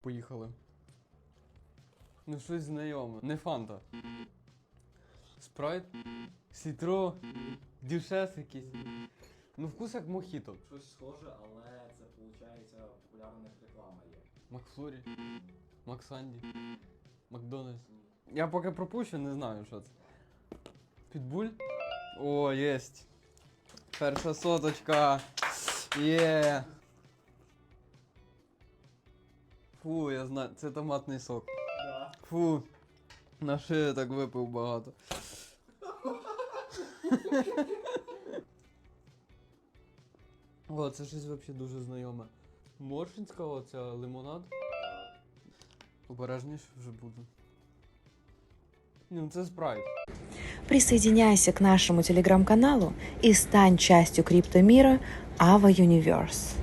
Поїхали. Ну щось знайоме. Не фанта. Спрайт, сітро, дюшес якийсь. Ну вкус як мохіто. Щось схоже, але це виходить популярна реклама є. Макфлорі, Максанді, Макдональдс. Я поки пропущу, не знаю, що це. Підбуль? О, єсть. Перша соточка. Є. Фу, я знаю, це томатний сок. Да. Фу. На шию так випив багато. О, це щось взагалі дуже знайоме. Моршинська, оця лимонад. Обережніше вже буду. Ну, це спрайт. Присоединяйся к нашему телеграм-каналу и стань частью криптомира Ava Universe.